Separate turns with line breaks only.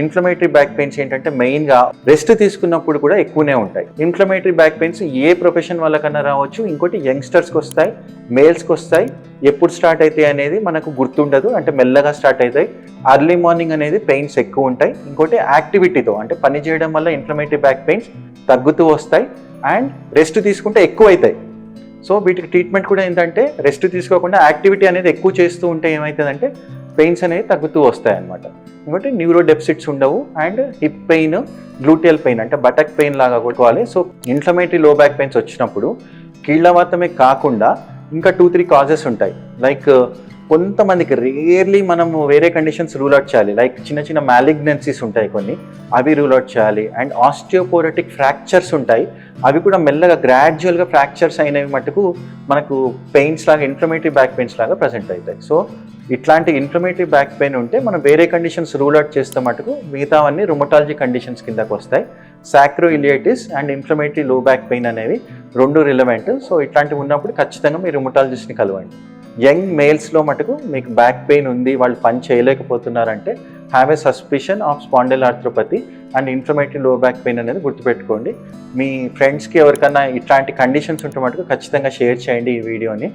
Inflammatory back pains ఏంటంటే మెయిన్గా rest తీసుకున్నప్పుడు కూడా ఎక్కువనే ఉంటాయి. ఇన్ఫ్లమేటరీ బ్యాక్ పెయిన్స్ ఏ ప్రొఫెషన్ వాళ్ళకన్నా రావచ్చు. ఇంకోటి యంగ్స్టర్స్కి వస్తాయి మేల్స్కి వస్తాయి. ఎప్పుడు స్టార్ట్ అవుతాయి అనేది మనకు గుర్తుండదు. అంటే మెల్లగా స్టార్ట్ అవుతాయి. అర్లీ మార్నింగ్ అనేది పెయిన్స్ ఎక్కువ ఉంటాయి. ఇంకోటి యాక్టివిటీతో అంటే పని చేయడం వల్ల ఇన్ఫ్లమేటరీ బ్యాక్ పెయిన్స్ తగ్గుతూ వస్తాయి. అండ్ రెస్ట్ తీసుకుంటే ఎక్కువ అవుతాయి. సో వీటికి ట్రీట్మెంట్ కూడా ఏంటంటే రెస్ట్ తీసుకోకుండా యాక్టివిటీ అనేది ఎక్కువ చేస్తూ ఉంటే ఏమవుతుందంటే పెయిన్స్ అనేవి తగ్గుతూ వస్తాయి అన్నమాట కాబట్టి న్యూరో డెప్సిట్స్ ఉండవు. And hip pain gluteal pain అంటే బటక్ పెయిన్ లాగా కొట్టుకోవాలి. So inflammatory low back pains వచ్చినప్పుడు కీళ్ళవాతమే కాకుండా ఇంకా టూ త్రీ కాజెస్ ఉంటాయి. లైక్ uh, కొంతమందికి రియర్లీ మనం వేరే కండిషన్స్ రూల్ అవుట్ చేయాలి. లైక్ చిన్న చిన్న మ్యాలిగ్నెన్సీస్ ఉంటాయి కొన్ని. అవి రూల్ అవుట్ చేయాలి. అండ్ ఆస్టియోపోరటిక్ ఫ్రాక్చర్స్ ఉంటాయి. అవి కూడా మెల్లగా గ్రాడ్యువల్గా ఫ్రాక్చర్స్ అయినవి మటుకు మనకు పెయిన్స్ లాగా ఇన్ఫ్లమేటరీ బ్యాక్ పెయిన్స్ లాగా ప్రజెంట్ అవుతాయి. సో ఇట్లాంటి ఇన్ఫ్లమేటరీ బ్యాక్ పెయిన్ ఉంటే మనం వేరే కండిషన్స్ రూల్ అవుట్ చేస్తే మటుకు మిగతావన్నీ రుమటాలజీ కండిషన్స్ కిందకు వస్తాయి. Sacroiliitis and inflammatory low back pain అనేవి రెండు రిలవెంట్ సో ఇట్లాంటివి ఉన్నప్పుడు ఖచ్చితంగా మీరు రుమటాలజిస్ట్ని కలవండి. యంగ్ మేల్స్లో మటుకు మీకు బ్యాక్ పెయిన్ ఉంది వాళ్ళు పని చేయలేకపోతున్నారంటే have a suspicion of spondyloarthropathy and inflammatory low back pain అనేది గుర్తుపెట్టుకోండి. మీ ఫ్రెండ్స్కి ఎవరికైనా ఇట్లాంటి కండిషన్స్ ఉంటే మటుకు ఖచ్చితంగా షేర్ చేయండి ఈ వీడియోని